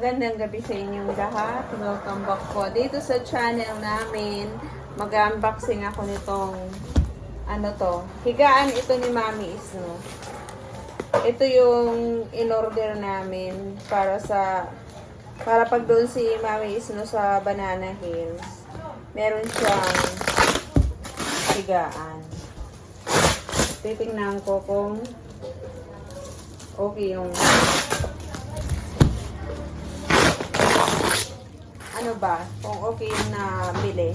Magandang gabi sa inyong lahat. Welcome back po dito sa channel namin. Mag-unboxing ako nitong ano to. Higaan ito ni Mami Isno. Ito yung in-order namin para sa para pag doon si Mami Isno sa Banana Hills. Meron siyang higaan. Titingnan ko kung okay yung ano ba, kung okay yung nabili.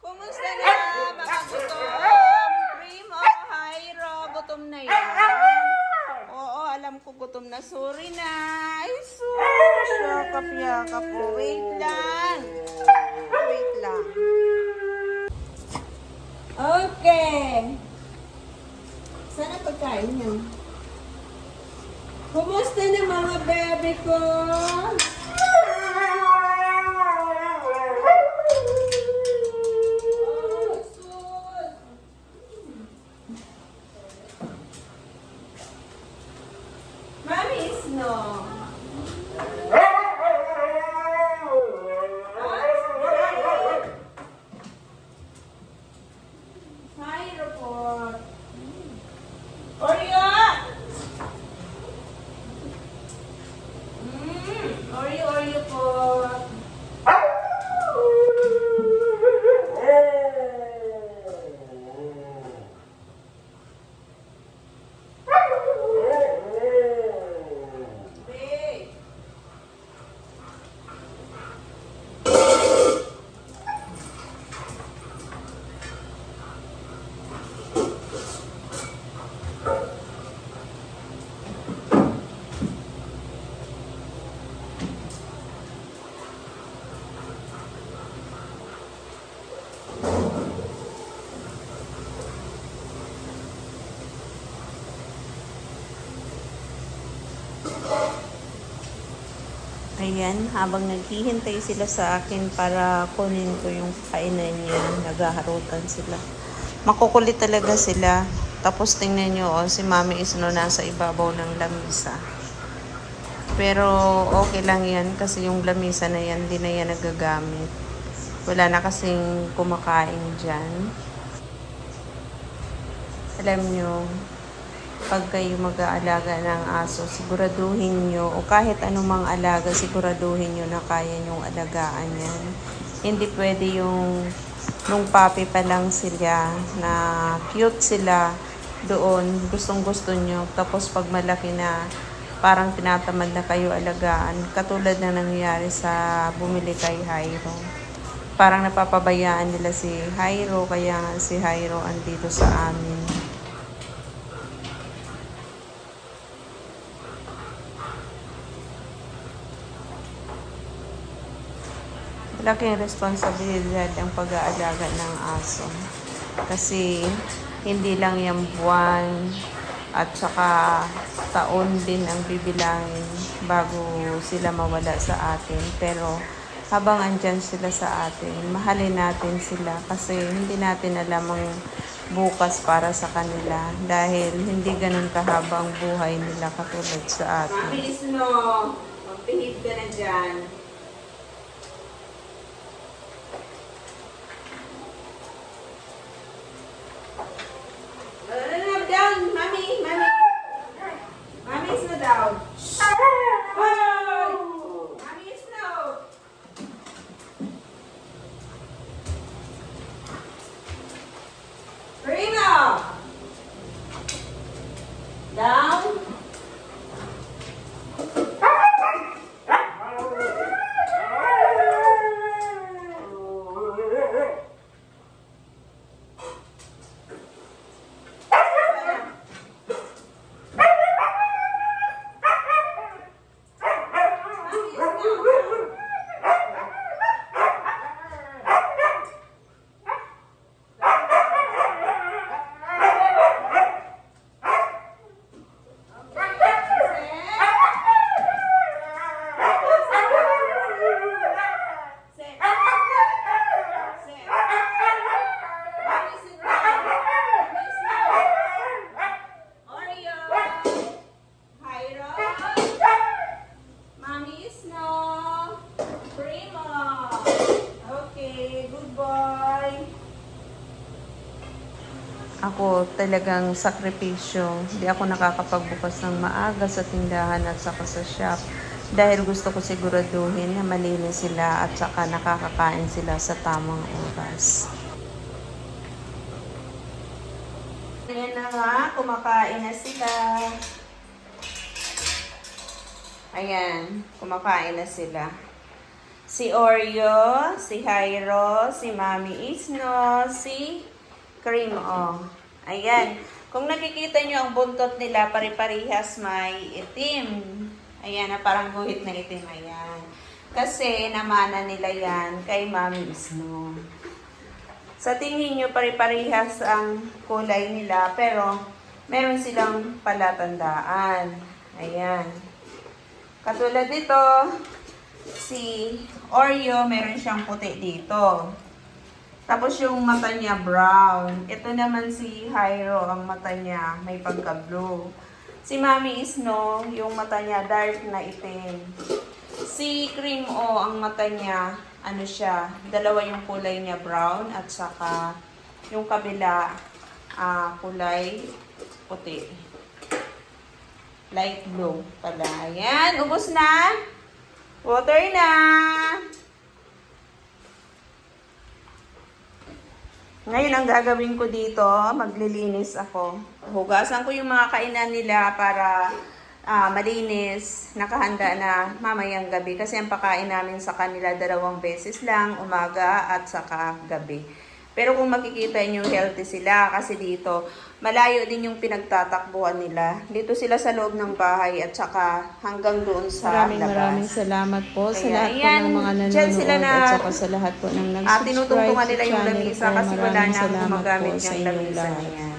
Kumusta na mga gutom? Primo, Hyro, gutom na yan. Oo, alam ko gutom na. Sorry na. Ay, sus. Yakap-yakap po. Wait lang. Wait lang. Okay. Sana pagkain niyo. Kumusta na mga bebe ko? Oh, sus. Mami is no. Hi, report. Oreo! Mm, Oreo, Oreo po. Ayan, habang naghihintay sila sa akin para kunin ko yung kainan niya, naghaharutan sila. Makukulit talaga sila. Tapos tingnan nyo, oh, si Mami Isno nasa ibabaw ng lamisa. Pero okay lang yan kasi yung lamisa na yan, di na yan nagagamit. Wala na kasing kumakain dyan. Alam nyo, pag kayo mag-aalaga ng aso, siguraduhin nyo, o kahit anumang alaga, siguraduhin nyo na kaya nyong alagaan yan. Hindi pwede yung nung papi pa lang sila, na cute sila doon, gustong gusto nyo. Tapos pag malaki na, parang tinatamad na kayo alagaan. Katulad na nangyayari sa bumili kay Hyro. Parang napapabayaan nila si Hyro, kaya si Hyro andito sa amin. Malaking responsibilidad ang pag-aalaga ng aso. Kasi hindi lang yung buwan at saka taon din ang bibilangin bago sila mawala sa atin. Pero habang andyan sila sa atin, mahalin natin sila kasi hindi natin alam ang bukas para sa kanila dahil hindi ganun kahabang buhay nila katulad sa atin. Mabilis no, magpihid ka na dyan. Ako talagang sakripisyo. Hindi ako nakakapagbukas ng maaga sa tindahan at saka sa shop. Dahil gusto ko siguraduhin na malinis sila at saka nakakakain sila sa tamang oras. Ayan na nga, kumakain na sila. Ayan, kumakain na sila. Si Oreo, si Jairo, si Mami Isno, si Cream O. Ayan. Kung nakikita nyo ang buntot nila, pare-parehas may itim. Ayan, na parang guhit na itim. Ayan. Kasi namana nila yan kay Mami Isno. Sa tingin nyo, pare-parehas ang kulay nila, pero meron silang palatandaan. Ayan. Katulad nito, si Oreo, meron siyang puti dito. Tapos yung mata niya brown. Ito naman si Hyro, ang mata niya may pagka-blue. Si Mami Isno, yung mata niya dark na itim. Si Cream O, ang mata niya, ano siya, dalawa yung kulay niya brown at saka yung kabila ah, kulay puti. Light blue pala. Ayan, ubos na. Water na. Ngayon, ang gagawin ko dito, maglilinis ako. Hugasan ko yung mga kainan nila para ah, malinis, nakahanda na mamayang gabi. Kasi ang pakain namin sa kanila dalawang beses lang, umaga at saka gabi. Pero kung makikita nyo, healthy sila kasi dito, malayo din yung pinagtatakbuhan nila. Dito sila sa loob ng bahay at saka hanggang doon sa Maraming labas. maraming salamat po sa Ayan, lahat po ayan, ng mga nanonood sila na- at saka sa lahat po ng Ah, nag-subscribe tinutungtungan sa nila yung lamisa kasi wala na gumagamit po sa niyang inyong lamisa na yan.